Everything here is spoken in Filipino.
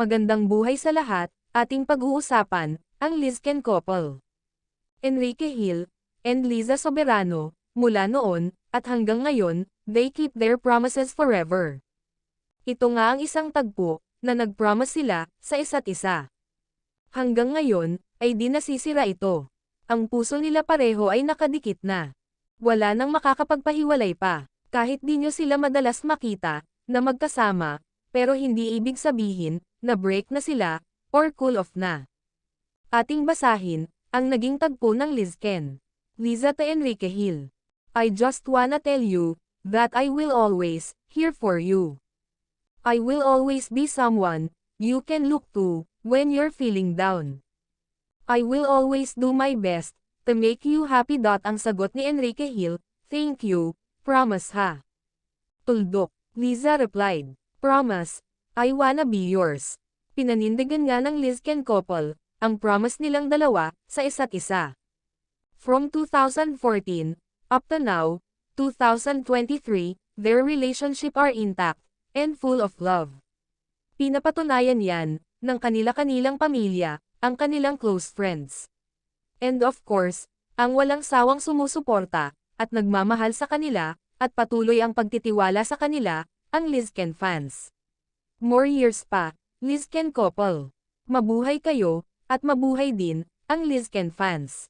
Magandang buhay sa lahat, ating pag-uusapan, ang Lizken couple. Enrique Hill, and Liza Soberano, mula noon, at hanggang ngayon, they keep their promises forever. Ito nga ang isang tagpo, na nag-promise sila, sa isa't isa. Hanggang ngayon, ay di nasisira ito. Ang puso nila pareho ay nakadikit na. Wala nang makakapagpahiwalay pa, kahit di nyo sila madalas makita, na magkasama, pero hindi ibig sabihin, na break na sila, or cool off na. Ating basahin, ang naging tagpo ng Lizken. Liza to Enrique Hill. I just wanna tell you, that I will always, here for you. I will always be someone, you can look to, when you're feeling down. I will always do my best, to make you happy. Ang sagot ni Enrique Hill, thank you, promise ha. Tuldok, Liza replied, promise, I wanna be yours. Pinanindigan nga ng Lizken couple, ang promise nilang dalawa, sa isa't isa. From 2014, up to now, 2023, their relationship are intact, and full of love. Pinapatunayan yan, ng kanila-kanilang pamilya, ang kanilang close friends. And of course, ang walang sawang sumusuporta, at nagmamahal sa kanila, at patuloy ang pagtitiwala sa kanila, ang Lizken fans. More years pa, Lizken couple. Mabuhay kayo, at mabuhay din, ang Lizken fans.